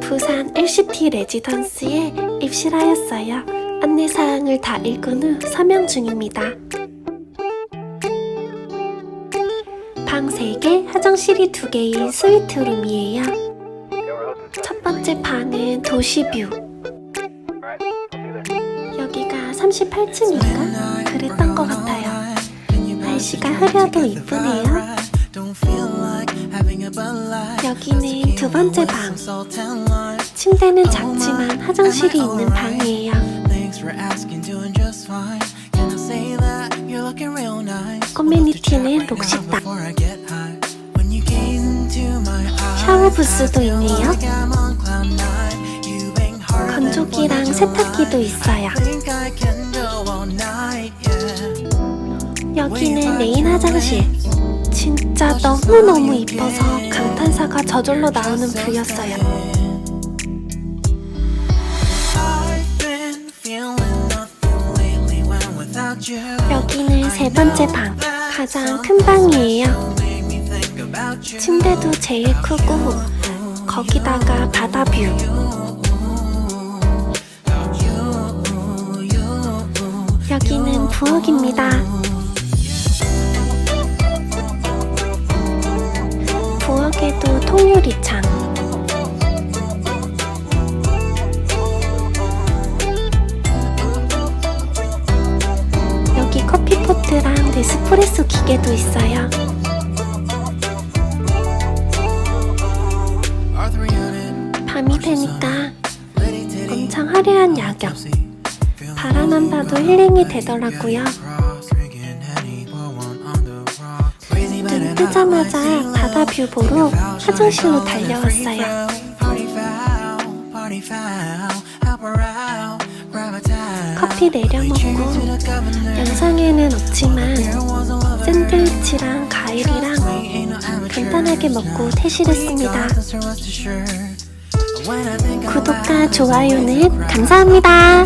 부산 LCT 레지던스에 입실하였어요. 안내사항을 다 읽은 후 서명 중입니다. 방 3개, 화장실이 2개인 스위트룸이에요. 첫 번째 방은 도시뷰. 여기가 38층인가? 그랬던 것 같아요. 날씨가 흐려도 이쁘네요. 여기는 두 번째 방. 침대는 작지만 화장실이 있는 방이에요. 커뮤니티는 록식당. 샤워 부스도 있네요. 건조기랑 세탁기도 있어요. 여기는 메인 화장실. 진짜 너무너무 이뻐서 감탄사가 저절로 나오는 부였어요. 여기는 세 번째 방. 가장 큰 방이에요. 침대도 제일 크고, 거기다가 바다 뷰. 여기는 부엌입니다. 부엌에도 통유리창. 여기 커피포트랑 네스프레소 기계도 있어요. 밤이 되니까 엄청 화려한 야경. 바라만 봐도 힐링이 되더라고요. 뜨자마자 바다 뷰 보러 화장실로 달려왔어요. 커피 내려 먹고 영상에는 없지만 샌드위치랑 과일이랑 간단하게 먹고 퇴실했습니다. 구독과 좋아요는 감사합니다.